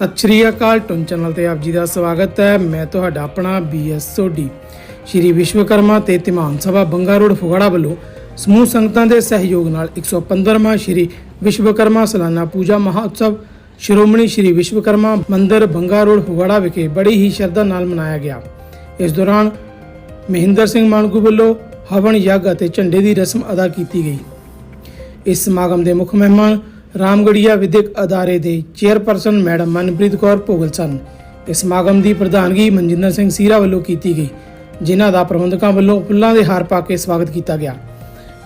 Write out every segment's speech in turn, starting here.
ਸਤਿ ਸ਼੍ਰੀ ਅਕਾਲ, ਟੁਨ ਚੈਨਲ ਤੇ ਆਪ ਜੀ ਦਾ ਸਵਾਗਤ ਹੈ। ਮੈਂ ਤੁਹਾਡਾ ਆਪਣਾ ਬੀਐਸ ਸੋਢੀ ਸ਼੍ਰੀ ਵਿਸ਼ਵਕਰਮਾ ਤੇ ਧਿਮਾਨ ਸਭਾ ਬੰਗਾ ਰੋਡ ਫਗਵਾੜਾ ਵੱਲੋਂ ਸਮੂਹ ਸੰਗਤਾਂ ਦੇ ਸਹਿਯੋਗ ਨਾਲ 115ਵਾਂ ਸ਼੍ਰੀ ਵਿਸ਼ਵਕਰਮਾ ਸਾਲਾਨਾ ਪੂਜਾ ਮਹਾਉਤਸਵ ਸ਼੍ਰੋਮਣੀ ਸ਼੍ਰੀ ਵਿਸ਼ਵਕਰਮਾ ਮੰਦਿਰ ਬੰਗਾ ਰੋਡ ਫਗਵਾੜਾ ਵਿਖੇ ਬੜੀ ਹੀ ਸ਼ਰਧਾ ਨਾਲ ਮਨਾਇਆ ਗਿਆ। ਇਸ ਦੌਰਾਨ ਮਹਿੰਦਰ ਸਿੰਘ ਮਾਨਕੂ ਵੱਲੋਂ ਹਵਨ ਯੱਗ ਅਤੇ ਝੰਡੇ ਦੀ ਰਸਮ ਅਦਾ ਕੀਤੀ ਗਈ। ਇਸ ਸਮਾਗਮ ਦੇ ਮੁੱਖ ਮਹਿਮਾਨ ਰਾਮਗੜੀਆ ਵਿਦਿਅਕ ਅਦਾਰੇ ਦੇ ਚੇਅਰਪਰਸਨ ਮੈਡਮ ਮਨਪ੍ਰੀਤ ਕੌਰ ਭੋਗਲ ਸਨ। ਇਸ ਸਮਾਗਮ ਦੀ ਪ੍ਰਧਾਨਗੀ ਮਨਜਿੰਦਰ ਸਿੰਘ ਸੀਰਾ ਵੱਲੋਂ ਕੀਤੀ ਗਈ, ਜਿਨ੍ਹਾਂ ਦਾ ਪ੍ਰਬੰਧਕਾਂ ਵੱਲੋਂ ਫੁੱਲਾਂ ਦੇ ਹਾਰ ਪਾ ਕੇ ਸਵਾਗਤ ਕੀਤਾ ਗਿਆ।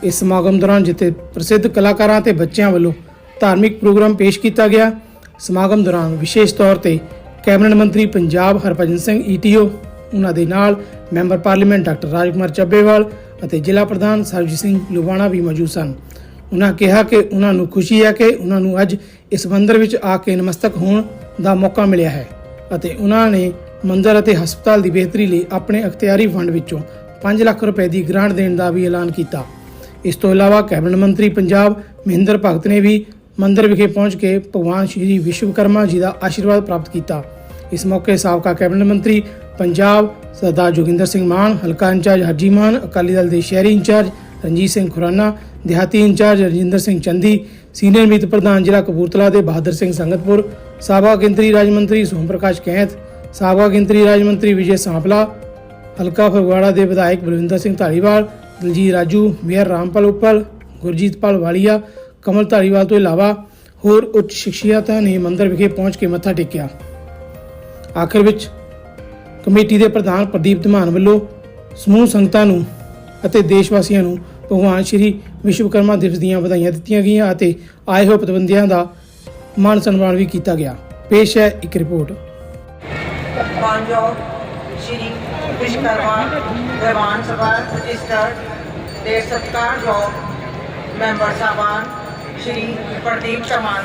ਇਸ ਸਮਾਗਮ ਦੌਰਾਨ ਜਿੱਥੇ ਪ੍ਰਸਿੱਧ ਕਲਾਕਾਰਾਂ ਤੇ ਬੱਚਿਆਂ ਵੱਲੋਂ ਧਾਰਮਿਕ ਪ੍ਰੋਗਰਾਮ ਪੇਸ਼ ਕੀਤਾ ਗਿਆ, ਸਮਾਗਮ ਦੌਰਾਨ ਵਿਸ਼ੇਸ਼ ਤੌਰ ਤੇ ਕੈਬਨਿਟ ਮੰਤਰੀ ਪੰਜਾਬ ਹਰਭਜਨ ਸਿੰਘ ਈਟੀਓ ਉਹਨਾਂ ਦੇ ਨਾਲ member parliament doctor Rajkumar Chabbewal ਅਤੇ ਜ਼ਿਲ੍ਹਾ ਪ੍ਰਧਾਨ ਸਰਜੀਤ ਸਿੰਘ ਲੁਬਾਣਾ ਵੀ ਮੌਜੂਦ ਸਨ। ਉਹਨਾਂ ਕਿਹਾ ਕਿ ਉਹਨਾਂ ਨੂੰ ਖੁਸ਼ੀ ਹੈ ਕਿ ਉਹਨਾਂ ਨੂੰ ਅੱਜ ਇਸ ਮੰਦਰ ਵਿੱਚ ਆ ਕੇ ਨਮਸਤਕ ਹੋਣ ਦਾ ਮੌਕਾ ਮਿਲਿਆ ਹੈ ਅਤੇ ਉਹਨਾਂ ਨੇ ਮੰਦਰ ਅਤੇ ਹਸਪਤਾਲ ਦੀ ਬਿਹਤਰੀ ਲਈ ਆਪਣੇ ਅਖਤਿਆਰੀ ਫੰਡ ਵਿੱਚੋਂ 5 ਲੱਖ ਰੁਪਏ ਦੀ ਗ੍ਰਾਂਟ ਦੇਣ ਦਾ ਵੀ ਐਲਾਨ ਕੀਤਾ। ਇਸ ਤੋਂ ਇਲਾਵਾ ਕੈਬਨਿਟ ਮੰਤਰੀ ਪੰਜਾਬ ਮਹਿੰਦਰ ਭਗਤ ਨੇ ਵੀ ਮੰਦਰ ਵਿਖੇ ਪਹੁੰਚ ਕੇ ਭਗਵਾਨ ਸ਼੍ਰੀ ਵਿਸ਼ਵਕਰਮਾ ਜੀ ਦਾ ਆਸ਼ੀਰਵਾਦ ਪ੍ਰਾਪਤ ਕੀਤਾ। ਇਸ ਮੌਕੇ ਸਾਬਕਾ ਕੈਬਨਿਟ ਮੰਤਰੀ ਪੰਜਾਬ ਸਰਦਾਰ ਜੋਗਿੰਦਰ ਸਿੰਘ ਮਾਨ, ਹਲਕਾ ਇੰਚਾਰਜ ਹਰਜੀ ਮਾਨ, ਅਕਾਲੀ ਦਲ ਦੇ ਸ਼ਹਿਰੀ ਇੰਚਾਰਜ ਰਣਜੀਤ ਸਿੰਘ ਖੁਰਾਨਾ ਦਿਹਾਤੀ in charge Rajinder Singh Chandi, senior ਮੀਤ ਪ੍ਰਧਾਨ ਜ਼ਿਲ੍ਹਾ ਕਪੂਰਥਲਾ ਦੇ ਬਹਾਦਰ ਸਿੰਘ ਸੰਗਤਪੁਰ, ਸਾਬਕਾ ਗਿੰਤਰੀ ਰਾਜ ਮੰਤਰੀ ਸੋਮ ਪ੍ਰਕਾਸ਼ ਕੈਂਥ, ਸਾਬਕਾ ਗਿੰਤਰੀ ਰਾਜ ਮੰਤਰੀ ਵਿਜੇ ਸਾਂਪਲਾ, ਹਲਕਾ ਫਗਵਾੜਾ ਦੇ ਵਿਧਾਇਕ ਬਲਵਿੰਦਰ ਸਿੰਘ ਧਾਲੀਵਾਲ, ਦਲਜੀਤ ਰਾਜੂ, ਮੇਅਰ ਰਾਮਪਾਲ ਉੱਪਲ, ਗੁਰਜੀਤ ਪਾਲ ਵਾਲੀਆ, ਕਮਲ ਧਾਲੀਵਾਲ ਤੋਂ ਇਲਾਵਾ ਹੋਰ ਉੱਚ ਸ਼ਖਸੀਅਤਾਂ ਨੇ ਮੰਦਰ ਵਿਖੇ ਪਹੁੰਚ ਕੇ ਮੱਥਾ ਟੇਕਿਆ। ਆਖਿਰ ਵਿੱਚ ਕਮੇਟੀ ਦੇ ਪ੍ਰਧਾਨ ਪ੍ਰਦੀਪ ਧਮਾਨ ਵੱਲੋਂ ਸਮੂਹ ਸੰਗਤਾਂ ਨੂੰ ਅਤੇ ਦੇਸ਼ ਵਾਸੀਆਂ ਨੂੰ ਭਗਵਾਨ ਸ਼੍ਰੀ ਵਿਸ਼ਵਕਰਮਾ ਦਿਵਸ ਦੀਆਂ ਵਧਾਈਆਂ ਦਿੱਤੀਆਂ ਗਈਆਂ ਅਤੇ ਆਏ ਹੋਏ ਪਤਵੰਦਿਆਂ ਦਾ ਮਾਨ ਸਨਮਾਨ ਵੀ ਕੀਤਾ ਗਿਆ। ਪੇਸ਼ ਹੈ ਇੱਕ ਰਿਪੋਰਟ। ਮਾਨਯੋਗ ਸ਼੍ਰੀ ਵਿਸ਼ਵਕਰਮਾ ਦੀਵਾਨ ਸਭਾ ਰਜਿਸਟਰਡ ਦੇ ਸਤਿਕਾਰਯੋਗ ਮੈਂਬਰ ਸਾਹਿਬਾਨ Shri Pradeep Chaman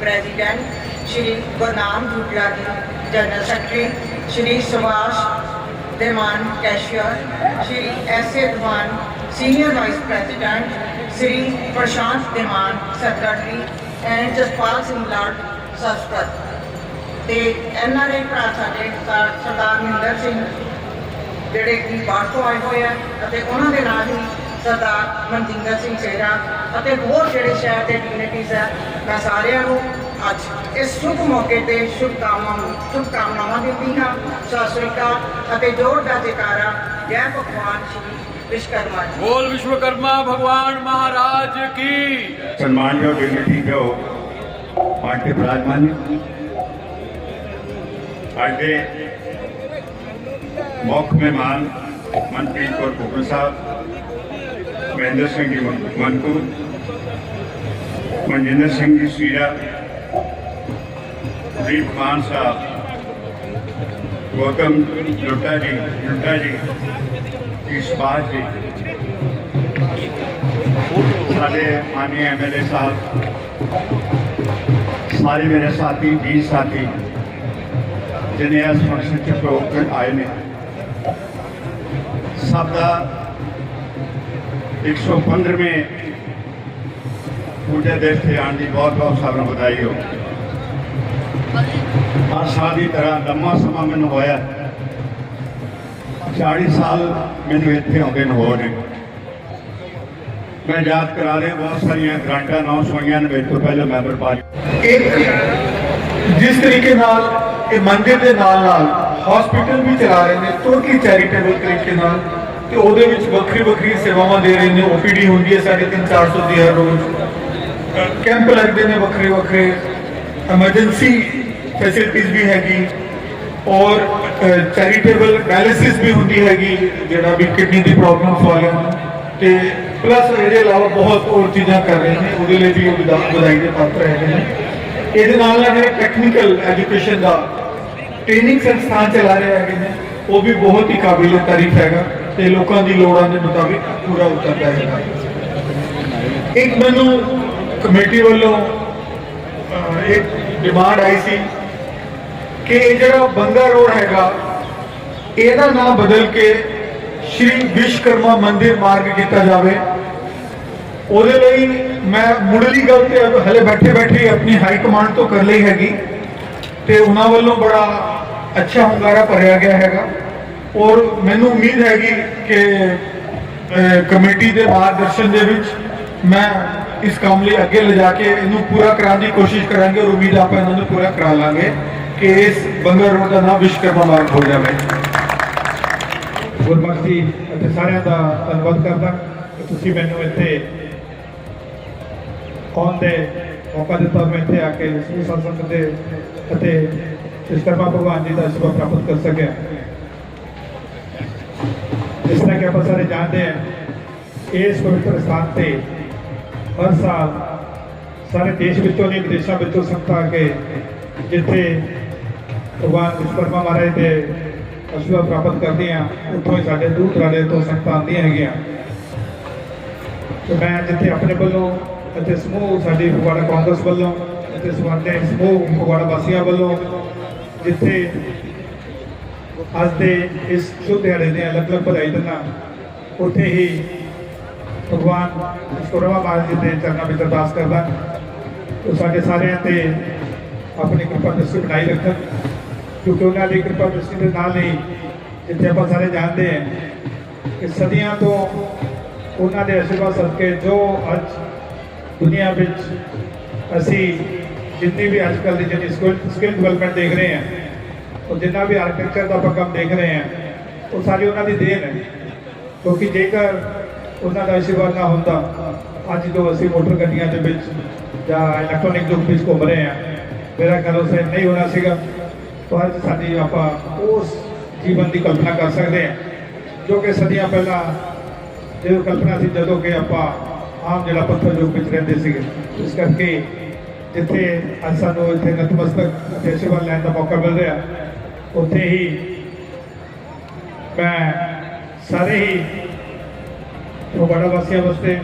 president Shri Gurnam Jutla ji, general secretary Shri Subhash Deman cashier, Shri S A Diwan senior vice president Shri Prashant Deman secretary and Jaspal Singh Lad ਸਸਪਤ ਤੇ NRI ਭਰਾ ਸਾਡੇ ਸਰਦਾਰ ਮਹਿੰਦਰ ਸਿੰਘ ਜਿਹੜੇ ਕਿ ਬਾਹਰ ਤੋਂ ਆਏ ਹੋਏ ਆ, ਅਤੇ ਉਹਨਾਂ ਦੇ ਨਾਲ ਹੀ ਸਰਦਾਰ ਮਨਜਿੰਦਰ ਸਿੰਘ ਸੇਰਾ ਅਤੇ ਹੋਰ ਜਿਹੜੇ ਸ਼ਹਿਰ ਦੇ ਡਿਗਨਿਟੀਜ਼ ਆ, ਮੈਂ ਸਾਰਿਆਂ ਨੂੰ ਅੱਜ ਇਸ ਸ਼ੁਭ ਮੌਕੇ ਤੇ ਸ਼ੁਭਕਾਮਨਾਵਾਂ ਸ਼ੁਭਕਾਮਨਾਵਾਂ ਦਿੰਦੀ ਹਾਂ। ਸਤਿ ਸ੍ਰੀ ਅਕਾਲ ਅਤੇ ਜੋਰ ਦਾ ਜੈਕਾਰਾ। ਜੈ ਭਗਵਾਨ ਸ਼੍ਰੀ विश्वकर्मा बोल विश्वकर्मा भगवान महाराज की। सम्मान्य और डिग्निटी जो। पार्टी विराजमान आज मौक मेहमान मनप्रीत कौर कुकल साहब महेंद्र सिंह जी मनकू मनजिंदर सिंह जी सीरा दीप मान साहब गौतम लुट्टा जी लुट्टा जी। ਇਸਬਾਜ ਜੀ ਸਾਡੇ ਮਾਨनीय ਐਮਐਲਏ ਸਾਹਿਬ, ਸਾਰੇ ਮੇਰੇ ਸਾਥੀ ਜੀ ਸਾਥੀ ਜਿਨੇ ਇਸ ਫੰਕਸ਼ਨ ਚ ਪ੍ਰੋਗਰਾਮ ਆਏ ਨੇ, ਸਭ ਦਾ 115ਵੇਂ ਪੂਜਾ ਦੇਸ਼ ਤੇ ਆਉਣ ਦੀ ਬਹੁਤ ਬਹੁਤ ਸਭ ਨੂੰ ਵਧਾਈ ਹੋ। ਹਰ ਸਾਲ ਦੀ ਤਰ੍ਹਾਂ ਲੰਮਾ ਸਮਾਂ ਮੈਨੂੰ ਹੋਇਆ 40 ਸਾਲ ਮੈਨੂੰ ਇੱਥੇ ਆਉਂਦੇ ਨੂੰ ਹੋ ਰਹੇ ਮੈਂ ਯਾਦ ਕਰਾ ਰਿਹਾ, ਬਹੁਤ ਸਾਰੀਆਂ ਗ੍ਰਾਂਟਾਂ ਅਨਾਉਂਸ ਹੋਈਆਂ ਨੇ ਮੇਰੇ ਤੋਂ ਪਹਿਲਾਂ ਮੈਂਬਰ ਪਾਰਟੀ ਇੱਕ, ਜਿਸ ਤਰੀਕੇ ਨਾਲ ਇਹ ਮੰਦਿਰ ਦੇ ਨਾਲ ਨਾਲ ਹਸਪੀਟਲ ਵੀ ਚਲਾ ਰਹੇ ਨੇ, ਤੁਰਕੀ ਚੈਰੀਟੇਬਲ ਤਰੀਕੇ ਨਾਲ, ਤੇ ਉਹਦੇ ਵਿੱਚ ਵੱਖਰੀ ਵੱਖਰੀ ਸੇਵਾਵਾਂ ਦੇ ਰਹੇ ਨੇ ਓਪੀਡੀ ਹੁੰਦੀ ਹੈ ਸਾਢੇ ਤਿੰਨ 400 ਦੀ ਹਰ ਰੋਜ਼। ਕੈਂਪ ਲੱਗਦੇ ਨੇ ਵੱਖਰੇ ਵੱਖਰੇ ਐਮਰਜੈਂਸੀ ਫੈਸਿਲਿਟੀਜ਼ ਵੀ ਹੈਗੀ। ਔਰ ਚੈਰੀਟੇਬਲ ਡਾਇਲਿਸਿਸ ਵੀ ਹੁੰਦੀ ਹੈਗੀ, ਜਿਹੜਾ ਵੀ ਕਿਡਨੀ ਦੀ ਪ੍ਰੋਬਲਮਸ ਵਾਲਿਆਂ ਨੂੰ। ਤੇ ਪਲੱਸ ਇਹਦੇ ਇਲਾਵਾ ਬਹੁਤ ਹੋਰ ਚੀਜ਼ਾਂ ਕਰ ਰਹੇ ਨੇ, ਉਹਦੇ ਲਈ ਵੀ ਉਹ ਵਧਾਈ ਦੇ ਪਾਤਰ ਹੈਗੇ ਨੇ। ਇਹਦੇ ਨਾਲ ਨਾਲ ਜਿਹੜੇ ਟੈਕਨੀਕਲ ਐਜੂਕੇਸ਼ਨ ਦਾ ਟ੍ਰੇਨਿੰਗ ਸੰਸਥਾਨ ਚਲਾ ਰਹੇ ਹੈਗੇ ਨੇ, ਉਹ ਵੀ ਬਹੁਤ ਹੀ ਕਾਬਿਲ ਤਾਰੀਫ ਹੈਗਾ ਤੇ ਲੋਕਾਂ ਦੀ ਲੋੜਾਂ ਦੇ ਮੁਤਾਬਿਕ ਪੂਰਾ ਉਤਰਦਾ ਹੈਗਾ। ਇੱਕ ਮੈਨੂੰ ਕਮੇਟੀ ਵੱਲੋਂ ਇੱਕ ਡਿਮਾਂਡ ਆਈ ਸੀ ਕਿ ਇਹ ਜਿਹੜਾ ਬੰਗਾ ਰੋਡ ਹੈਗਾ, ਇਹਦਾ ਨਾਮ ਬਦਲ ਕੇ ਸ਼੍ਰੀ ਵਿਸ਼ਵਕਰਮਾ ਮੰਦਿਰ ਮਾਰਗ ਕੀਤਾ ਜਾਵੇ। ਉਹਦੇ ਲਈ ਮੈਂ ਮੁੱਢਲੀ ਗੱਲ ਤੇ ਹਲੇ ਬੈਠੇ ਬੈਠੇ ਆਪਣੀ ਹਾਈ ਕਮਾਂਡ ਤੋਂ ਕਰ ਲਈ ਹੈਗੀ। ਤੇ ਉਹਨਾਂ ਵੱਲੋਂ ਬੜਾ ਅੱਛਾ ਹੁੰਗਾਰਾ ਭਰਿਆ ਗਿਆ ਹੈਗਾ। ਔਰ ਮੈਨੂੰ ਉਮੀਦ ਹੈਗੀ ਕਿ ਕਮੇਟੀ ਦੇ ਮਾਰਗਦਰਸ਼ਨ ਦੇ ਵਿੱਚ ਮੈਂ ਇਸ ਕੰਮ ਲਈ ਅੱਗੇ ਲਿਜਾ ਕੇ ਇਹਨੂੰ ਪੂਰਾ ਕਰਾਉਣ ਦੀ ਕੋਸ਼ਿਸ਼ ਕਰਾਂਗੇ ਔਰ ਉਮੀਦ ਆਪਾਂ ਇਹਨਾਂ ਨੂੰ ਪੂਰਾ ਕਰਾ ਲਾਂਗੇ। ਕਿ ਇਸ ਬੰਗਰ ਰੋਡ ਦਾ ਨਾਮ ਵਿਸ਼ਵਕਰਮਾ ਮਾਰਗ ਹੋ ਜਾਵੇ। ਗੁਰਬਖਸ਼ੀ ਅਤੇ ਸਾਰਿਆਂ ਦਾ ਧੰਨਵਾਦ ਕਰਦਾ। ਕਿ ਤੁਸੀਂ ਮੈਨੂੰ ਇੱਥੇ ਆਉਣ ਦੇ ਮੌਕਾ ਦਿੱਤਾ, ਮੈਂ ਇੱਥੇ ਆ ਕੇ ਸ੍ਰੀ ਸੰਸਦ ਦੇ ਅਤੇ ਵਿਸ਼ਕਰਮਾ ਭਗਵਾਨ ਜੀ ਦਾ ਆਸ਼ੀਰਵਾਦ ਪ੍ਰਾਪਤ ਕਰ ਸਕਿਆ। ਜਿਸ ਤਰ੍ਹਾਂ ਕਿ ਆਪਾਂ ਸਾਰੇ ਜਾਣਦੇ ਹਾਂ, ਇਸ ਪਵਿੱਤਰ ਸਥਾਨ ਤੇ ਹਰ ਸਾਲ ਸਾਰੇ ਦੇਸ਼ ਵਿੱਚੋਂ ਨਹੀਂ, ਵਿਦੇਸ਼ਾਂ ਵਿੱਚੋਂ ਸੰਗਤਾਂ ਆ ਕੇ ਜਿੱਥੇ ਭਗਵਾਨ ਵਿਸ਼ਵਕਰਮਾ ਮਹਾਰਾਜ ਦੇ ਅਸ਼ੀਰਵਾਦ ਪ੍ਰਾਪਤ ਕਰਦੇ ਆ ਉੱਥੋਂ ਹੀ ਸਾਡੇ ਦੂਰ ਦਰਾਡੇ ਤੋਂ ਸੰਗਤਾਂ ਆਉਂਦੀਆਂ ਹੈਗੀਆਂ। ਤੇ ਮੈਂ ਜਿੱਥੇ ਆਪਣੇ ਵੱਲੋਂ ਅਤੇ ਸਮੂਹ ਸਾਡੀ ਫਗਵਾੜਾ ਕਾਂਗਰਸ ਵੱਲੋਂ ਅਤੇ ਸਾਡੇ ਸਮੂਹ ਫਗਵਾੜਾ ਵਾਸੀਆਂ ਵੱਲੋਂ ਜਿੱਥੇ ਅੱਜ ਦੇ ਇਸ ਸ਼ੁੱਧ ਦਿਹਾੜੇ ਦੇ ਅਲੱਗ-ਅਲੱਗ ਭਲਾਈ ਦਿੰਦਾ ਉੱਥੇ ਹੀ ਭਗਵਾਨ ਵਿਸ਼ਵਕਰਮਾ ਮਹਾਰਾਜ ਜੀ ਦੇ ਚਰਨਾਂ ਵਿੱਚ ਅਰਦਾਸ ਕਰਦਾ ਉਹ ਸਾਡੇ ਸਾਰਿਆਂ ਤੇ ਆਪਣੀ ਕਿਰਪਾ ਦ੍ਰਿਸ਼ਟੀ ਬਣਾਈ ਰੱਖਣ। ਕਿਉਂਕਿ ਉਹਨਾਂ ਦੀ ਕਿਰਪਾ ਦ੍ਰਿਸ਼ਟੀ ਦੇ ਨਾਲ ਹੀ ਜਿੱਥੇ ਆਪਾਂ ਸਾਰੇ ਜਾਣਦੇ ਹਾਂ ਕਿ ਸਦੀਆਂ ਤੋਂ ਉਹਨਾਂ ਦੇ ਆਸ਼ੀਰਵਾਦ ਸਦਕੇ ਜੋ ਅੱਜ ਦੁਨੀਆ ਵਿੱਚ ਅਸੀਂ ਜਿੰਨੀ ਵੀ ਅੱਜ ਕੱਲ੍ਹ ਦੀ ਜਿਹੜੀ ਸਕਿੱਲ ਸਕਿੱਲ ਡਿਵੈਲਪਮੈਂਟ ਦੇਖ ਰਹੇ ਹਾਂ, ਉਹ ਜਿੰਨਾ ਵੀ ਆਰਕੀਟੈਕਚਰ ਦਾ ਆਪਾਂ ਕੰਮ ਦੇਖ ਰਹੇ ਹਾਂ, ਉਹ ਸਾਰੀ ਉਹਨਾਂ ਦੀ ਦੇਣ ਹੈ। ਕਿਉਂਕਿ ਜੇਕਰ ਉਹਨਾਂ ਦਾ ਆਸ਼ੀਰਵਾਦ ਨਾ ਹੁੰਦਾ, ਅੱਜ ਜੋ ਅਸੀਂ ਮੋਟਰ ਗੱਡੀਆਂ ਦੇ ਵਿੱਚ ਜਾਂ ਇਲੈਕਟ੍ਰੋਨਿਕ ਯੁੱਗ ਵਿੱਚ ਘੁੰਮ ਰਹੇ ਹਾਂ, ਮੇਰਾ ਖਿਆਲ ਉਸੇ ਨਹੀਂ ਹੋਣਾ ਸੀਗਾ। ਪਰ ਅੱਜ ਸਾਡੀ ਆਪਾਂ ਉਸ ਜੀਵਨ ਦੀ ਕਲਪਨਾ ਕਰ ਸਕਦੇ ਹਾਂ, ਜੋ ਕਿ ਸਦੀਆਂ ਪਹਿਲਾਂ ਇਹ ਕਲਪਨਾ ਸੀ ਜਦੋਂ ਕਿ ਆਪਾਂ ਆਮ ਜਿਹੜਾ ਪੱਥਰ ਯੁੱਗ ਵਿੱਚ ਰਹਿੰਦੇ ਸੀਗੇ। ਇਸ ਕਰਕੇ ਜਿੱਥੇ ਅੱਜ ਸਾਨੂੰ ਇੱਥੇ ਨਤਮਸਤਕ ਅਤੇ ਆਸ਼ੀਰਵਾਦ ਲੈਣ ਦਾ ਮੌਕਾ ਮਿਲ ਰਿਹਾ, ਉੱਥੇ ਹੀ ਮੈਂ ਸਾਰੇ ਹੀ ਫਗਵਾੜਾ ਵਾਸੀਆਂ ਵਾਸਤੇ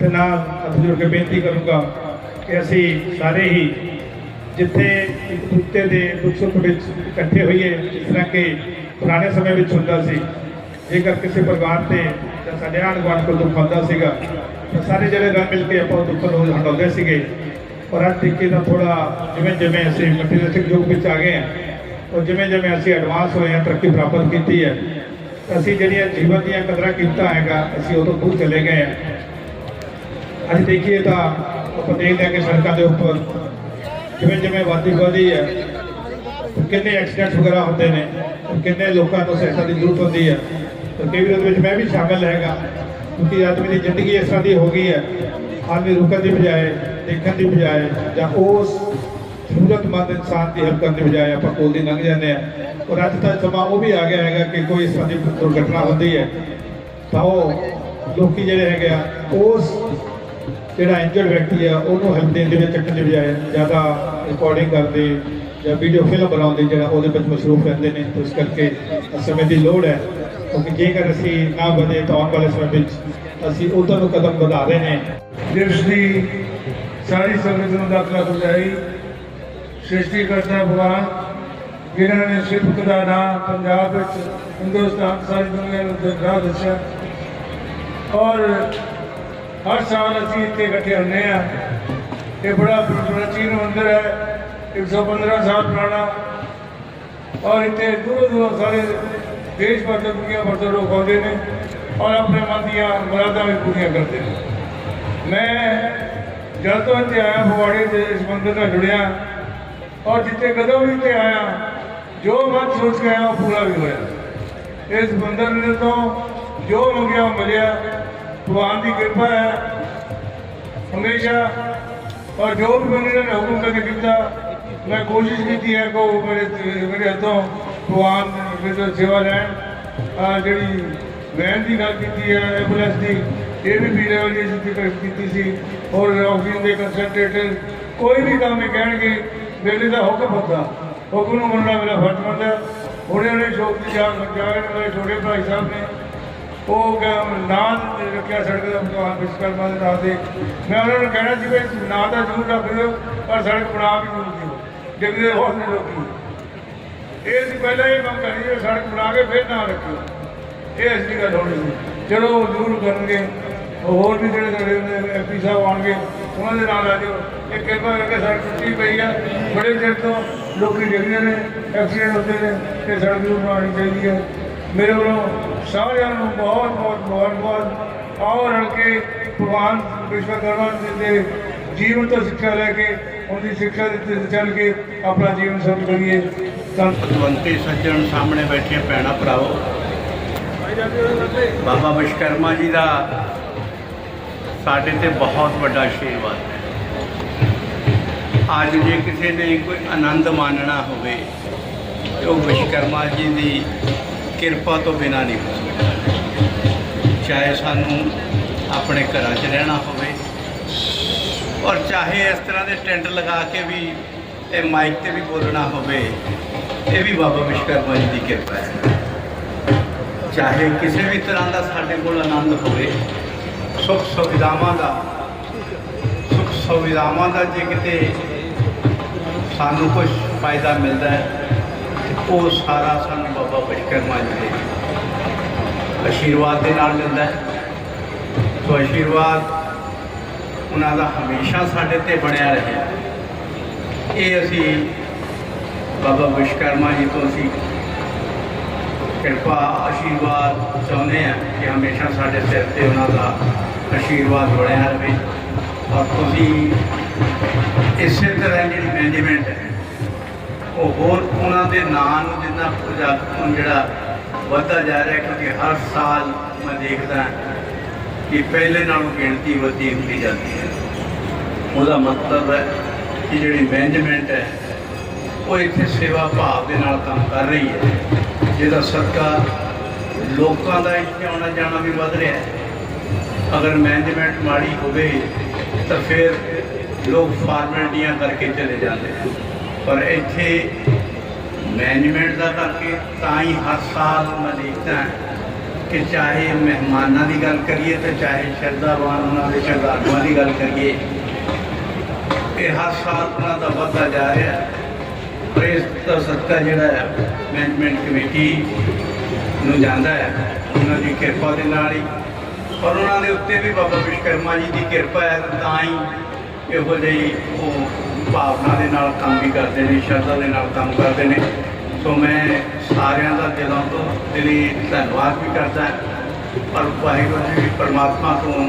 ਤੇ ਨਾਲ ਹੱਥ ਜੋੜ ਕੇ ਬੇਨਤੀ ਕਰੂੰਗਾ ਕਿ ਅਸੀਂ ਸਾਰੇ ਹੀ ਜਿੱਥੇ ਕੁੱਤੇ ਦੇ ਦੁੱਖ ਸੁੱਖ ਵਿੱਚ ਇਕੱਠੇ ਹੋਈਏ, ਜਿਸ ਤਰ੍ਹਾਂ ਕਿ ਪੁਰਾਣੇ ਸਮੇਂ ਵਿੱਚ ਹੁੰਦਾ ਸੀ। ਜੇਕਰ ਕਿਸੇ ਪਰਿਵਾਰ ਤੇ ਜਾਂ ਸਾਡੇ ਆਣ ਗੁਆਂਢ ਕੋਲ ਦੁੱਖ ਹੁੰਦਾ ਸੀਗਾ, ਤਾਂ ਸਾਰੇ ਜਿਹੜੇ ਰਲ ਮਿਲ ਕੇ ਆਪਾਂ ਉਹ ਦੁੱਖ ਨੂੰ ਹੰਡਾਉਂਦੇ ਸੀਗੇ। ਪਰ ਅੱਜ ਦੇਖੀਏ ਤਾਂ ਥੋੜਾ ਜਿਵੇਂ ਜਿਵੇਂ ਅਸੀਂ ਮਟੀਰੀਅਲਿਸਟਿਕ ਯੁੱਗ ਵਿੱਚ ਆ ਗਏ ਹਾਂ ਔਰ ਜਿਵੇਂ ਜਿਵੇਂ ਅਸੀਂ ਐਡਵਾਂਸ ਹੋਏ ਹਾਂ, ਤਰੱਕੀ ਪ੍ਰਾਪਤ ਕੀਤੀ ਹੈ, ਅਸੀਂ ਜਿਹੜੀਆਂ ਜੀਵਨ ਦੀਆਂ ਕਦਰਾਂ ਕੀਤਾ ਹੈਗਾ, ਅਸੀਂ ਉਹ ਤੋਂ ਦੂਰ ਚਲੇ ਗਏ ਹਾਂ। ਅੱਜ ਦੇਖੀਏ ਤਾਂ ਆਪਾਂ ਦੇਖਦੇ ਹਾਂ ਕਿ ਸੜਕਾਂ ਦੇ ਉੱਪਰ ਜਿਵੇਂ ਜਿਵੇਂ ਵਾਦੀ ਵਧੀ ਹੈ, ਕਿੰਨੇ ਐਕਸੀਡੈਂਟ ਵਗੈਰਾ ਹੁੰਦੇ ਨੇ, ਕਿੰਨੇ ਲੋਕਾਂ ਨੂੰ ਸਹਾਇਤਾ ਦੀ ਜ਼ਰੂਰਤ ਹੁੰਦੀ ਹੈ, ਤੇ ਕਈ ਵਾਰ ਉਹਦੇ ਵਿੱਚ ਮੈਂ ਵੀ ਸ਼ਾਮਲ ਹੈਗਾ, ਕਿਉਂਕਿ ਆਦਮੀ ਦੀ ਜ਼ਿੰਦਗੀ ਇਸ ਤਰ੍ਹਾਂ ਦੀ ਹੋ ਗਈ ਹੈ, ਆਦਮੀ ਰੁਕਣ ਦੀ ਬਜਾਏ, ਦੇਖਣ ਦੀ ਬਜਾਏ, ਜਾਂ ਉਸ ਜ਼ਰੂਰਤਮੰਦ ਇਨਸਾਨ ਦੀ ਹੈਲਪ ਕਰਨ ਦੀ ਬਜਾਏ ਆਪਾਂ ਕੋਲ ਦੀ ਲੰਘ ਜਾਂਦੇ ਆ ਔਰ ਅੱਜ ਦਾ ਸਮਾਂ ਉਹ ਵੀ ਆ ਗਿਆ ਹੈਗਾ ਕਿ ਕੋਈ ਇਸ ਤਰ੍ਹਾਂ ਦੀ ਦੁਰਘਟਨਾ ਹੁੰਦੀ ਹੈ, ਤਾਂ ਉਹ ਲੋਕੀ ਜਿਹੜੇ ਹੈਗੇ ਆ, ਉਸ ਜਿਹੜਾ ਇੰਜਰਡ ਵਿਅਕਤੀ ਆ, ਉਹਨੂੰ ਹੈਲਪ ਦੇਣ ਦੇ ਵਿੱਚ ਚੱਕਣ ਦੀ ਬਜਾਏ ਜ਼ਿਆਦਾ ਰਿਕਾਰਡਿੰਗ ਕਰਦੇ ਜਾਂ ਵੀਡੀਓ ਫਿਲਮ ਬਣਾਉਂਦੇ ਜਿਹੜਾ ਉਹਦੇ ਵਿੱਚ ਮਸ਼ਰੂਫ ਰਹਿੰਦੇ ਨੇ, ਤਾਂ ਇਸ ਕਰਕੇ ਸਮੇਂ ਦੀ ਲੋੜ ਹੈ। ਕਿਉਂਕਿ ਜੇਕਰ ਅਸੀਂ ਨਾ ਵਧੇ ਤਾਂ ਆਉਣ ਵਾਲੇ ਸਮੇਂ ਵਿੱਚ ਅਸੀਂ ਉਧਰ ਨੂੰ ਕਦਮ ਵਧਾ ਰਹੇ ਨੇ। ਦੇਸ਼ ਦੀ ਸਾਰੀ ਸੰਗਤ ਨੂੰ ਦਾਖਲਾ ਕਰਵਾਈ ਸ੍ਰਿਸ਼ਟੀ ਕਰਤਾ ਭਗਵਾਨ ਜਿਨ੍ਹਾਂ ਨੇ ਸਿਰਫ ਦਾ ਨਾਮ ਪੰਜਾਬ ਵਿੱਚ, ਹਿੰਦੁਸਤਾਨ, ਸਾਰੀ ਦੁਨੀਆ ਨੂੰ ਦਿਖਾ ਦੱਸਿਆ ਔਰ ਹਰ ਸਾਲ ਅਸੀਂ ਇੱਥੇ ਇਕੱਠੇ ਹੁੰਦੇ ਆ ਇਹ ਬੜਾ ਪ੍ਰਾਚੀਨ ਮੰਦਿਰ ਹੈ। 115 ਸਾਲ ਪੁਰਾਣਾ। ਔਰ ਇੱਥੇ ਦੂਰੋਂ ਦੂਰੋਂ ਸਾਰੇ ਦੇਸ਼ ਭਰ ਤੋਂ ਦੁਨੀਆ ਭਰ ਤੋਂ ਲੋਕ ਆਉਂਦੇ ਨੇ ਔਰ ਆਪਣੇ ਮਨ ਦੀਆਂ ਮੁਰਾਦਾਂ ਵੀ ਪੂਰੀਆਂ ਕਰਦੇ ਨੇ। ਮੈਂ ਜਦ ਤੋਂ ਇੱਥੇ ਆਇਆ, ਫਗਵਾੜੇ ਦੇ ਇਸ ਮੰਦਿਰ ਨਾਲ ਜੁੜਿਆ। ਔਰ ਜਿੱਥੇ ਕਦੋਂ ਵੀ ਇੱਥੇ ਆਇਆ, ਜੋ ਮਨ ਸੋਚ ਕੇ ਆਇਆ, ਉਹ ਪੂਰਾ ਵੀ ਹੋਇਆ। ਇਸ ਮੰਦਿਰ ਨੇ ਤੋਂ ਜੋ ਮੰਗਿਆ, ਉਹ ਮਿਲਿਆ। ਭਗਵਾਨ ਦੀ ਕਿਰਪਾ ਹੈ। ਹਮੇਸ਼ਾ ਔਰ ਜੋ ਵੀ ਮੰਗਿਆ ਨੇ ਹੁਕਮ ਕਰਕੇ ਕੀਤਾ, ਮੈਂ ਕੋਸ਼ਿਸ਼ ਕੀਤੀ ਹੈ ਕਿ ਉਹ ਮੇਰੇ ਮੇਰੇ ਹੱਥੋਂ ਭਗਵਾਨ ਮੇਰੇ ਸੇਵਾ ਲੈਣ। ਆ ਜਿਹੜੀ ਵੈਨ ਦੀ ਗੱਲ ਕੀਤੀ ਹੈ, ਐਂਬੂਲੈਂਸ ਦੀ, ਇਹ ਵੀ ਵੀਰੇ ਵਾਲੀ ਅਸੀਂ ਕੀਤੀ ਸੀ। ਔਰ ਆਕਸੀਜਨ ਦੇ ਕੰਸੈਂਟਰੇਟਰ ਕੋਈ ਵੀ ਕੰਮ ਇਹ ਕਹਿਣਗੇ, ਮੇਰੇ ਦਾ ਹੁਕਮ ਹੁੰਦਾ। ਹੁਕਮ ਨੂੰ ਮੰਨਣਾ ਮੇਰਾ ਫਰਜ਼ ਬਣਦਾ। ਹੁਣੇ ਹੁਣੇ ਸ਼ੋਕ ਦੀ ਜਾਗ ਜਾਗ ਮੇਰੇ ਛੋਟੇ ਭਾਈ ਸਾਹਿਬ ਨੇ ਉਹ ਕ- ਨਾਂ ਰੱਖਿਆ ਸੜਕ ਦਾ ਭਗਵਾਨ ਵਿਸ਼ਵਕਰਮਾ ਦੇ ਨਾਂ ਤੇ। ਮੈਂ ਉਹਨਾਂ ਨੂੰ ਕਹਿਣਾ ਸੀ ਵੀ ਨਾਂ ਤਾਂ ਜ਼ਰੂਰ ਰੱਖ ਦਿਓ, ਪਰ ਸੜਕ ਬਣਾ ਵੀ ਜ਼ਰੂਰ ਦਿਓ, ਜਿੰਨੇ ਹੋਰ ਨੇ ਲੋਕੀ। ਇਹ ਸੀ ਪਹਿਲਾਂ ਇਹ ਮੰਗ ਕਰੀ ਜੇ ਸੜਕ ਬਣਾ ਕੇ ਫਿਰ ਨਾਂ ਰੱਖਿਓ ਇਹ ਅਸਲੀ ਗੱਲ ਹੋਣੀ ਸੀ। ਚਲੋ ਉਹ ਜ਼ਰੂਰ ਕਰਨਗੇ। ਹੋਰ ਵੀ ਜਿਹੜੇ ਜਿਹੜੇ ਐਮਪੀ ਸਾਹਿਬ ਆਉਣਗੇ, ਉਹਨਾਂ ਦੇ ਨਾਲ ਆ ਜਾਓ। ਇਹ ਕਿਰਪਾ ਕਰਕੇ ਸੜਕ ਟੁੱਟੀ ਪਈ ਆ। ਬੜੇ ਚਿਰ ਤੋਂ ਲੋਕੀ ਡਿੱਗਦੇ ਨੇ, ਐਕਸੀਡੈਂਟ ਹੁੰਦੇ ਨੇ, ਤੇ ਸੜਕ ਨੂੰ ਬਣਾਉਣੀ ਚਾਹੀਦੀ ਹੈ। ਮੇਰੇ ਵੱਲੋਂ ਸਾਰਿਆਂ ਨੂੰ ਬਹੁਤ ਬਹੁਤ ਬਹੁਤ ਬਹੁਤ ਆਓ ਰਲ ਕੇ ਭਗਵਾਨ ਵਿਸ਼ਵਕਰਮਾ ਜੀ ਦੇ ਜੀਵਨ ਤੋਂ ਸਿੱਖਿਆ ਲੈ ਕੇ, ਉਹਦੀ ਸਿੱਖਿਆ ਦੇ ਚੱਲ ਕੇ ਆਪਣਾ ਜੀਵਨ ਸਫਲ ਕਰੀਏ। ਤਾਂ ਭਗਵੰਤੇ ਸੱਜਣ ਸਾਹਮਣੇ ਬੈਠੇ ਭੈਣਾਂ ਭਰਾਓ ਬਾਬਾ ਵਿਸ਼ਵਕਰਮਾ ਜੀ ਦਾ ਸਾਡੇ ਤੇ ਬਹੁਤ ਵੱਡਾ ਆਸ਼ੀਰਵਾਦ ਹੈ। ਅੱਜ ਜੇ ਕਿਸੇ ਨੇ ਕੋਈ ਆਨੰਦ ਮਾਣਨਾ ਹੋਵੇ, ਤੇ ਉਹ ਵਿਸ਼ਵਕਰਮਾ ਜੀ ਦੀ ਕਿਰਪਾ ਤੋਂ ਬਿਨਾਂ ਨਹੀਂ ਹੋ ਸਕਦਾ। ਚਾਹੇ ਸਾਨੂੰ ਆਪਣੇ ਘਰਾਂ 'ਚ ਰਹਿਣਾ ਹੋਵੇ ਔਰ ਚਾਹੇ ਇਸ ਤਰ੍ਹਾਂ ਦੇ ਟੈਂਟ ਲਗਾ ਕੇ ਵੀ ਇਹ ਮਾਈਕ ਤੇ ਵੀ ਬੋਲਣਾ ਹੋਵੇ, ਇਹ ਵੀ ਬਾਬਾ ਵਿਸ਼ਕਰਮਾ ਜੀ ਦੀ ਕਿਰਪਾ ਹੈ। ਚਾਹੇ ਕਿਸੇ ਵੀ ਤਰ੍ਹਾਂ ਦਾ ਸਾਡੇ ਕੋਲ ਆਨੰਦ ਹੋਵੇ, ਸੁੱਖ ਸੁਵਿਧਾਵਾਂ ਦਾ, ਸੁੱਖ ਸੁਵਿਧਾਵਾਂ ਦਾ ਜੇ ਕਿਤੇ ਸਾਨੂੰ ਕੁਝ ਫਾਇਦਾ ਮਿਲਦਾ ਹੈ ਉਹ ਸਾਰਾ ਸਾਨੂੰ ਬਾਬਾ ਵਿਸ਼ਕਰਮਾ ਜੀ ਦੇ ਆਸ਼ੀਰਵਾਦ ਦੇ ਨਾਲ ਮਿਲਦਾ ਹੈ। ਸੋ ਆਸ਼ੀਰਵਾਦ ਉਹਨਾਂ ਦਾ ਹਮੇਸ਼ਾ ਸਾਡੇ ਤੇ ਬਣਿਆ ਰਹੇ। ਇਹ ਅਸੀਂ ਬਾਬਾ ਵਿਸ਼ਕਰਮਾ ਜੀ ਤੋਂ ਅਸੀਂ ਕਿਰਪਾ, ਆਸ਼ੀਰਵਾਦ ਚਾਹੁੰਦੇ ਹਾਂ ਕਿ ਹਮੇਸ਼ਾ ਸਾਡੇ ਸਿਰ ਤੇ ਉਹਨਾਂ ਦਾ ਆਸ਼ੀਰਵਾਦ ਬਣਿਆ ਰਹੇ। ਔਰ ਤੁਸੀਂ ਇਸੇ ਤਰ੍ਹਾਂ ਜਿਹੜੀ ਮੈਨੇਜਮੈਂਟ ਹੈ। ਉਹ ਹੋਰ ਉਹਨਾਂ ਦੇ ਨਾਂ ਨੂੰ ਜਿੰਨਾ ਪ੍ਰੋਜੈਕਟ ਜਿਹੜਾ ਵੱਧਦਾ ਜਾ ਰਿਹਾ, ਕਿਉਂਕਿ ਹਰ ਸਾਲ ਮੈਂ ਦੇਖਦਾ ਕਿ ਪਹਿਲੇ ਨਾਲੋਂ ਗਿਣਤੀ ਵਧਦੀ ਹੁੰਦੀ ਜਾਂਦੀ ਹੈ। ਉਹਦਾ ਮਤਲਬ ਹੈ ਕਿ ਜਿਹੜੀ ਮੈਨੇਜਮੈਂਟ ਹੈ, ਉਹ ਇੱਥੇ ਸੇਵਾ ਭਾਵ ਦੇ ਨਾਲ ਕੰਮ ਕਰ ਰਹੀ ਹੈ। ਜਿਹਦਾ ਸਦਕਾ ਲੋਕਾਂ ਦਾ ਇੱਥੇ ਆਉਣਾ ਜਾਣਾ ਵੀ ਵੱਧ ਰਿਹਾ ਹੈ। ਅਗਰ ਮੈਨੇਜਮੈਂਟ ਮਾੜੀ ਹੋਵੇ, ਤਾਂ ਫਿਰ ਲੋਕ ਫਾਰਮੈਲਟੀਆਂ ਕਰਕੇ ਚਲੇ ਜਾਂਦੇ ਹਨ। ਪਰ ਇੱਥੇ ਮੈਨੇਜਮੈਂਟ ਦਾ ਕਰਕੇ ਤਾਂ ਹੀ ਹਰ ਸਾਲ ਮੈਂ ਦੇਖਦਾ ਕਿ ਚਾਹੇ ਮਹਿਮਾਨਾਂ ਦੀ ਗੱਲ ਕਰੀਏ ਤੇ ਚਾਹੇ ਸ਼ਰਧਾਵਾਨ ਉਹਨਾਂ ਦੇ ਸ਼ਰਧਾਲੂਆਂ ਦੀ ਗੱਲ ਕਰੀਏ, ਇਹ ਹਰ ਸਾਲ ਉਹਨਾਂ ਦਾ ਵੱਧਦਾ ਜਾ ਰਿਹਾ ਹੈ। ਪਰ ਇਸ ਦਾ ਸਦਕਾ ਜਿਹੜਾ ਹੈ ਮੈਨੇਜਮੈਂਟ ਕਮੇਟੀ ਨੂੰ ਜਾਂਦਾ ਹੈ। ਉਹਨਾਂ ਦੀ ਕਿਰਪਾ ਦੇ ਨਾਲ ਹੀ। ਔਰ ਉਹਨਾਂ ਦੇ ਉੱਤੇ ਵੀ ਬਾਬਾ ਵਿਸ਼ਕਰਮਾ ਜੀ ਦੀ ਕਿਰਪਾ ਹੈ, ਤਾਂ ਹੀ ਇਹੋ ਜਿਹੀ ਉਹ ਭਾਵਨਾ ਦੇ ਨਾਲ ਕੰਮ ਵੀ ਕਰਦੇ ਨੇ, ਸ਼ਰਧਾ ਦੇ ਨਾਲ ਕੰਮ ਕਰਦੇ ਨੇ। ਸੋ ਮੈਂ ਸਾਰਿਆਂ ਦਾ ਦਿਲੋਂ ਤੋਂ ਦਿਲੀ ਧੰਨਵਾਦ ਵੀ ਕਰਦਾ ਪਰ ਵਾਹਿਗੁਰੂ ਜੀ ਪਰਮਾਤਮਾ ਤੋਂ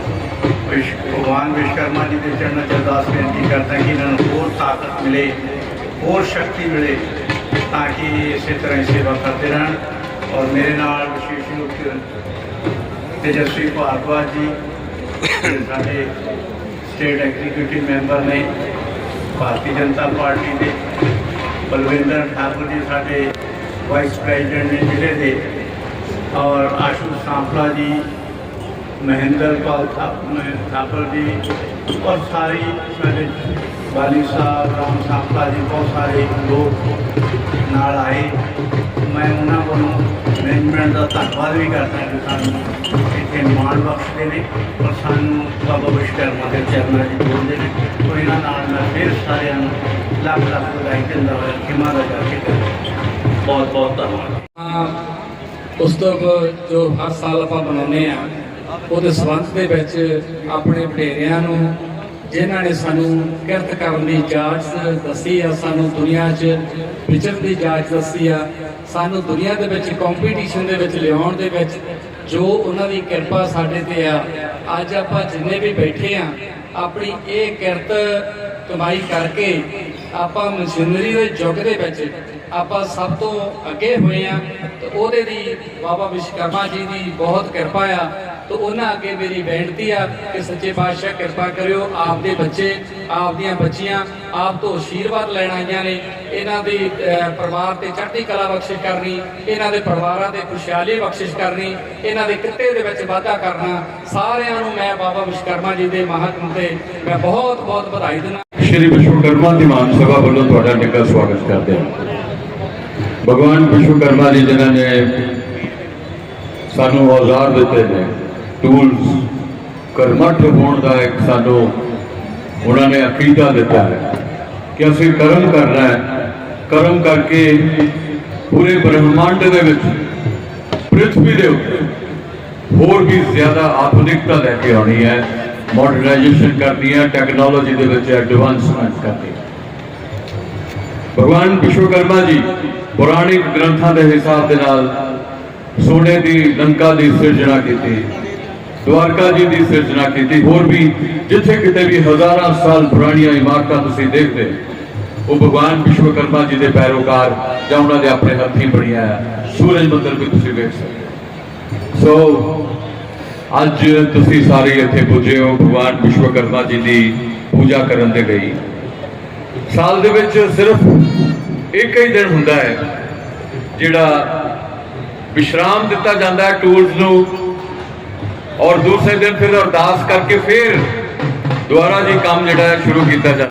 ਵਿਸ਼, ਭਗਵਾਨ ਵਿਸ਼ਕਰਮਾ ਜੀ ਦੇ ਚਰਨਾਂ 'ਚ ਅਰਦਾਸ ਬੇਨਤੀ ਕਰਦਾ ਕਿ ਇਹਨਾਂ ਨੂੰ ਹੋਰ ਤਾਕਤ ਮਿਲੇ, ਹੋਰ ਸ਼ਕਤੀ ਮਿਲੇ ਤਾਂ ਕਿ ਇਸੇ ਤਰ੍ਹਾਂ ਹੀ ਸੇਵਾ ਕਰਦੇ ਰਹਿਣ। ਔਰ ਮੇਰੇ ਨਾਲ ਵਿਸ਼ੇਸ਼ ਰੂਪ ਤੇਜਸਵੀ ਭਾਰਦਵਾਜ ਜੀ ਸਾਡੇ ਸਟੇਟ ਐਗਜ਼ੀਕਿਊਟਿਵ ਮੈਂਬਰ ਨੇ ਭਾਰਤੀ ਜਨਤਾ ਪਾਰਟੀ ਦੇ ਬਲਵਿੰਦਰ ਠਾਕੁਰ ਜੀ ਸਾਡੇ ਵਾਈਸ ਪ੍ਰੈਜ਼ੀਡੈਂਟ ਨੇ ਜ਼ਿਲ੍ਹੇ ਦੇ ਔਰ ਆਸ਼ੂ ਸਾਂਪਲਾ ਜੀ, ਮਹਿੰਦਰ ਪਾਲ ਠਾਕੁਰ ਜੀ ਔਰ ਸਾਰੀ ਸਾਡੇ ਬਾਲੀ ਸਾਹਿਬ, ਰਾਮ ਸਾਂਪਲਾ ਜੀ, ਬਹੁਤ ਸਾਰੇ ਲੋਕ ਨਾਲ ਆਏ। ਮੈਂ ਉਹਨਾਂ ਵੱਲੋਂ ਮੈਨੇਜਮੈਂਟ ਦਾ ਧੰਨਵਾਦ ਵੀ ਕਰਦਾ ਕਿ ਸਾਨੂੰ ਇੱਥੇ ਮਾਣ ਬਖਸ਼ਦੇ ਨੇ ਔਰ ਸਾਨੂੰ ਬਾਬਾ ਵਿਸ਼ਕਰਮਾ ਦੇ ਚਰਨਾਂ 'ਚ ਜੋੜਦੇ ਨੇ ਸੋ ਇਹਨਾਂ ਨਾਲ ਮੈਂ ਫਿਰ ਸਾਰਿਆਂ ਨੂੰ ਲੱਖ ਲੱਖ ਵਧਾਈ ਦਿੰਦਾ ਹੋਇਆ ਖਿਮਾ ਦਾ ਜਾ ਕੇ ਬਹੁਤ ਬਹੁਤ ਧੰਨਵਾਦ। ਉਤਸਵ ਜੋ ਹਰ ਸਾਲ ਆਪਾਂ ਮਨਾਉਂਦੇ ਆ ਉਹਦੇ ਸੰਬੰਧ ਦੇ ਵਿੱਚ ਆਪਣੇ ਵਡੇਰਿਆਂ ਨੂੰ ਜਿਨ੍ਹਾਂ ਨੇ ਸਾਨੂੰ ਕਿਰਤ ਕਰਨ ਦੀ ਇਜਾਜ਼ਤ ਦੱਸੀ ਆ, ਸਾਨੂੰ ਦੁਨੀਆ 'ਚ ਵਿਚਰਨ ਦੀ ਇਜਾਜ਼ਤ ਦੱਸੀ ਆ, ਸਾਨੂੰ ਦੁਨੀਆ ਦੇ ਵਿੱਚ ਕੰਪੀਟੀਸ਼ਨ ਦੇ ਵਿੱਚ ਲਿਆਉਣ ਦੇ ਵਿੱਚ ਜੋ ਉਹਨਾਂ ਦੀ ਕਿਰਪਾ ਸਾਡੇ ਤੇ ਆ, ਅੱਜ ਆਪਾਂ ਜਿੰਨੇ ਵੀ ਬੈਠੇ ਆ, ਆਪਣੀ ਇਹ ਕਿਰਤ ਕਮਾਈ ਕਰਕੇ ਆਪਾਂ ਮਸ਼ੀਨਰੀ ਦੇ ਯੁੱਗ ਦੇ ਵਿੱਚ ਆਪਾਂ ਸਭ ਤੋਂ ਅੱਗੇ ਹੋਏ ਆ, ਤੇ ਉਹਦੇ ਦੀ ਬਾਬਾ ਵਿਸ਼ਵਕਰਮਾ ਜੀ ਦੀ ਬਹੁਤ ਕਿਰਪਾ ਆ ਤੇ ਉਹਨਾਂ ਅੱਗੇ ਮੇਰੀ ਬੇਨਤੀ ਆ ਕਿ ਸੱਚੇ ਪਾਤਸ਼ਾਹ ਕਿਰਪਾ ਕਰਿਓ ਆਪਦੇ ਬੱਚੇ, ਆਪ ਦੀਆਂ ਬੱਚੀਆਂ, ਆਪ ਤੋਂ ਆਸ਼ੀਰਵਾਦ ਲੈਣ ਆਈਆਂ ਨੇ। ਇਹਨਾਂ ਦੀ ਪਰਿਵਾਰ ਤੇ ਚੜ੍ਹਦੀ ਕਲਾ ਬਖਸ਼ਿਸ਼ ਕਰਨੀ, ਇਹਨਾਂ ਦੇ ਪਰਿਵਾਰਾਂ ਤੇ ਖੁਸ਼ਹਾਲੀ ਬਖਸ਼ਿਸ਼ ਕਰਨੀ, ਇਹਨਾਂ ਦੇ ਕਿੱਤੇ ਦੇ ਵਿੱਚ ਵਾਧਾ ਕਰਨਾ, ਸਾਰਿਆਂ ਨੂੰ ਮੈਂ ਬਾਬਾ ਵਿਸ਼ਵਕਰਮਾ ਜੀ ਦੇ ਮਹਾਤਮ ਤੇ ਮੈਂ ਬਹੁਤ ਬਹੁਤ ਵਧਾਈ ਦਿੰਦਾ ਸ਼੍ਰੀ ਵਿਸ਼ਵਕਰਮਾ ਦੀਵਾਨ ਸਭਾ ਵੱਲੋਂ ਤੁਹਾਡਾ ਨਿੱਘਾ ਸਵਾਗਤ ਕਰਦੇ ਹਾਂ। ਭਗਵਾਨ ਵਿਸ਼ਵਕਰਮਾ ਜੀ ਜਿਨ੍ਹਾਂ ਨੇ ਸਾਨੂੰ ਔਜ਼ਾਰ ਦਿੱਤੇ ਨੇ ਟੂਲਸ ਕਰਮਠ ਹੋਣ ਦਾ ਇੱਕ ਸਾਨੂੰ ਉਹਨਾਂ ਨੇ ਅਕੀਦਾ ਦਿੱਤਾ ਹੈ ਕਿ ਅਸੀਂ ਕਰਮ ਕਰਨਾ ਹੈ। ਕਰਮ ਕਰਕੇ ਪੂਰੇ ਬ੍ਰਹਮੰਡ ਦੇ ਵਿੱਚ ਪ੍ਰithvi ਦੇ ਉੱਤੇ ਹੋਰ ਵੀ ਜ਼ਿਆਦਾ ਆਧੁਨਿਕਤਾ ਲੈ ਕੇ ਆਉਣੀ ਹੈ। ਮਾਡਰਨਾਈਜੇਸ਼ਨ ਕਰਨੀ ਹੈ ਟੈਕਨੋਲੋਜੀ ਦੇ ਵਿੱਚ ਐਡਵਾਂਸਮੈਂਟ ਕਰਨੀ ਹੈ। ਭਗਵਾਨ ਵਿਸ਼ਵਕਰਮਾ ਜੀ ਪੁਰਾਣਿਕ ਗ੍ਰੰਥਾਂ ਦੇ ਹਿਸਾਬ ਦੇ ਨਾਲ ਸੋਨੇ ਦੀ ਲੰਕਾ ਦੀ ਸਿਰਜਣਾ ਕੀਤੀ। ਦਵਾਰਕਾ ਜੀ ਦੀ ਸਿਰਜਣਾ ਕੀਤੀ, ਹੋਰ ਵੀ ਜਿੱਥੇ ਕਿਤੇ ਵੀ ਹਜ਼ਾਰਾਂ ਸਾਲ ਪੁਰਾਣੀਆਂ ਇਮਾਰਤਾਂ ਤੁਸੀਂ ਦੇਖਦੇ, ਉਹ ਭਗਵਾਨ ਵਿਸ਼ਵਕਰਮਾ ਜੀ ਦੇ ਪੈਰੋਕਾਰ ਜਾਂ ਉਹਨਾਂ ਦੇ ਆਪਣੇ ਹੱਥੀਂ ਬਣੀਆਂ ਸੂਰਜ ਮੰਦਰ ਵੀ ਤੁਸੀਂ ਵੇਖ ਸਕਦੇ ਹੋ। ਸੋ, ਅੱਜ ਤੁਸੀਂ ਸਾਰੇ ਇੱਥੇ ਪੁੱਜੇ ਹੋ, ਭਗਵਾਨ ਵਿਸ਼ਵਕਰਮਾ ਜੀ ਦੀ ਪੂਜਾ ਕਰਨ ਦੇ ਲਈ ਸਾਲ ਦੇ ਵਿੱਚ ਸਿਰਫ ਇੱਕ ਹੀ ਦਿਨ ਹੁੰਦਾ ਹੈ, ਜਿਹੜਾ ਵਿਸ਼ਰਾਮ ਦਿੱਤਾ ਜਾਂਦਾ ਹੈ ਟੂਲਸ ਨੂੰ ਔਰ ਦੂਸਰੇ ਦਿਨ ਫਿਰ ਅਰਦਾਸ ਕਰਕੇ ਫਿਰ ਦੁਬਾਰਾ ਜੀ ਕੰਮ ਜਿਹੜਾ ਹੈ ਸ਼ੁਰੂ ਕੀਤਾ ਜਾਂਦਾ